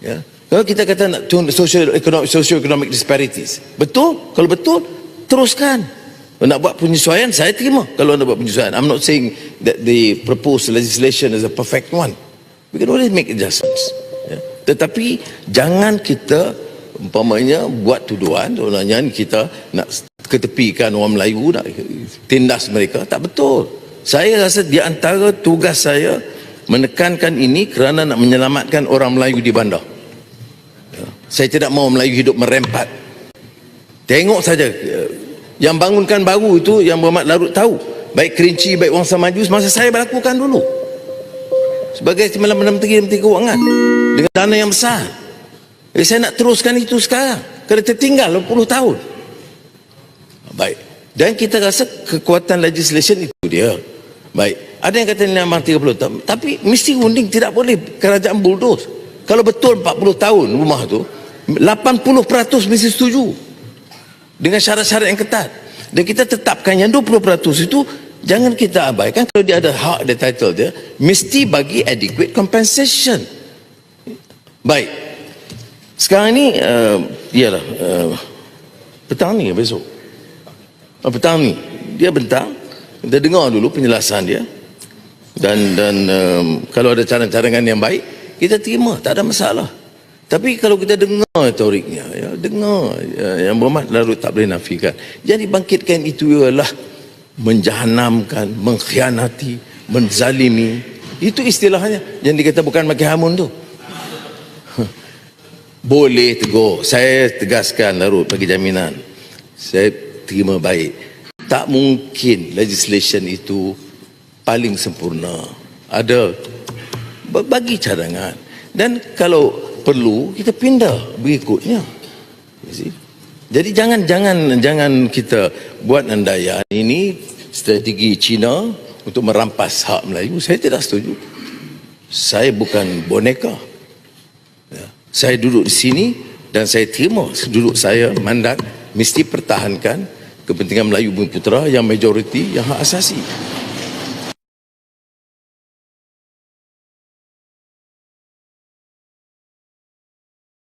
Ya. Kalau kita kata nak social economic socio economic disparities. Betul? Kalau betul, teruskan. Kalau nak buat penyesuaian, saya terima. Kalau nak buat penyesuaian. I'm not saying that the proposed legislation is a perfect one. We can always make adjustments. Ya. Tetapi jangan kita umpamanya buat tuduhan sebenarnya kita nak ketepikan orang Melayu nak tindas mereka tak betul saya rasa di antara tugas saya menekankan ini kerana nak menyelamatkan orang Melayu di bandar. Ya. saya tidak mahu Melayu hidup merempat. Tengok saja eh, yang bangunkan baru itu yang Muhammad Larut tahu. Baik Kerinci baik Wangsa Maju masa saya berlakukan dulu. Sebagai Perdana Menteri dan Menteri Kewangan. Dengan dana yang besar. Jadi saya nak teruskan itu sekarang. Kerana tertinggal 20 tahun. Baik. Dan kita rasa kekuatan legislation itu dia. Baik ada yang kata nilai amal 30 tahun. Tapi mesti unding tidak boleh kerajaan bulldoze. Kalau betul 40 tahun rumah tu 80% mesti setuju. Dengan syarat-syarat yang ketat. Dan kita tetapkan yang 20% itu jangan kita abaikan. Kalau dia ada hak ada title dia mesti bagi adequate compensation. Baik. Sekarang ni uh, iyalah uh, petang ni besok. Uh, petang ni. Dia bentang. Kita dengar dulu penjelasan dia dan dan um, kalau ada cadangan-cadangan yang baik kita terima tak ada masalah. Tapi kalau kita dengar teoriknya ya dengar ya, yang berhormat lalu tak boleh nafikan. Jadi bangkitkan itu ialah menjahanamkan mengkhianati menzalimi. Itu istilahnya yang dikata bukan makin hamun tu. Boleh tegur. Saya tegaskan larut bagi jaminan. Saya terima baik. Tak mungkin legislation itu paling sempurna. Ada bagi cadangan. Dan kalau perlu kita pindah berikutnya. Jadi jangan jangan jangan kita buat andaian ini strategi Cina untuk merampas hak Melayu. Saya tidak setuju. Saya bukan boneka. Ya. Saya duduk di sini dan saya terima duduk saya mandat mesti pertahankan kepentingan Melayu Bumi Putera yang majoriti yang hak asasi.